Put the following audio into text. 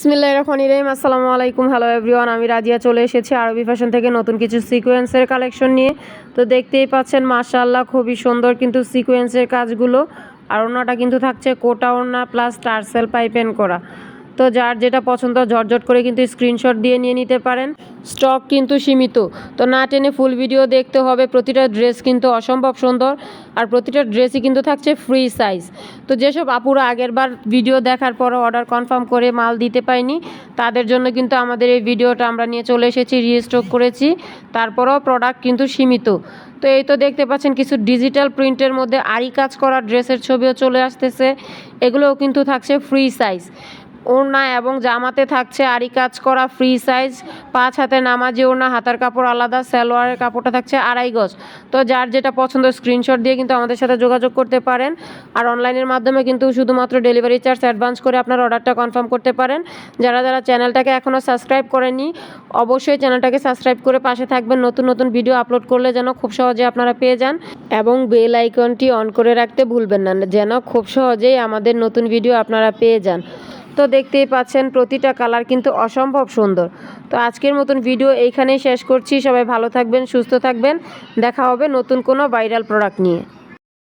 বিসমিল্লাহির রহমানির রহিম। আসসালামু আলাইকুম। হ্যালো এভরিওয়ান আমি রাজিয়া চলে এসেছি আরবি ফ্যাশন থেকে নতুন কিছু সিকোয়েন্সের কালেকশন নিয়ে। তো দেখতেই পাচ্ছেন, মাশাআল্লাহ, খুবই সুন্দর কিন্তু সিকোয়েন্সের কাজগুলো। আর ওনাটা কিন্তু থাকছে কোটা ওড়না প্লাস টার্সেল পাইপেন করা। তো যার যেটা পছন্দ ঝটঝট করে কিন্তু স্ক্রিনশট দিয়ে নিয়ে নিতে পারেন। স্টক কিন্তু সীমিত। তো না টেনে ফুল ভিডিও দেখতে হবে। প্রতিটা ড্রেস কিন্তু অসম্ভব সুন্দর। আর প্রতিটা ড্রেসই কিন্তু থাকছে ফ্রি সাইজ তো যেসব আপুরা আগের বার ভিডিও দেখার পরও অর্ডার কনফার্ম করে মাল দিতে পাইনি তাদের জন্য কিন্তু আমাদের এই ভিডিওটা আমরা নিয়ে চলে এসেছি রিস্টক করেছি। তারপরেও প্রোডাক্ট কিন্তু সীমিত। তো এই তো দেখতে পাচ্ছেন কিছু ডিজিটাল প্রিন্টের মধ্যে আরি কাজ করা ড্রেসের ছবিও চলে আসতেছে। এগুলোও কিন্তু থাকছে ফ্রি সাইজ ওড়না এবং জামাতে থাকছে আরি কাজ করা ফ্রি সাইজ পাঁচ হাতে নামাজি ওড়না, হাতার কাপড় আলাদা, সালোয়ারের কাপড়টা থাকছে আড়াই গজ। তো যার যেটা পছন্দ স্ক্রিনশট দিয়ে কিন্তু আমাদের সাথে যোগাযোগ করতে পারেন। আর অনলাইনের মাধ্যমে কিন্তু শুধুমাত্র ডেলিভারি চার্জ অ্যাডভান্স করে আপনার অর্ডারটা কনফার্ম করতে পারেন। যারা যারা চ্যানেলটাকে এখনও সাবস্ক্রাইব করেননি, অবশ্যই চ্যানেলটাকে সাবস্ক্রাইব করে পাশে থাকবেন। নতুন নতুন ভিডিও আপলোড করলে যেন খুব সহজে আপনারা পেয়ে যান। এবং বেল আইকনটি অন করে রাখতে ভুলবেন না, যেন খুব সহজেই আমাদের নতুন ভিডিও আপনারা পেয়ে যান। তো দেখতেই পাচ্ছেন, প্রতিটা কালার কিন্তু অসম্ভব সুন্দর। তো আজকের মতন ভিডিও এইখানেই শেষ করছি। সবাই ভালো থাকবেন, সুস্থ থাকবেন। দেখা হবে নতুন কোনো ভাইরাল প্রোডাক্ট নিয়ে।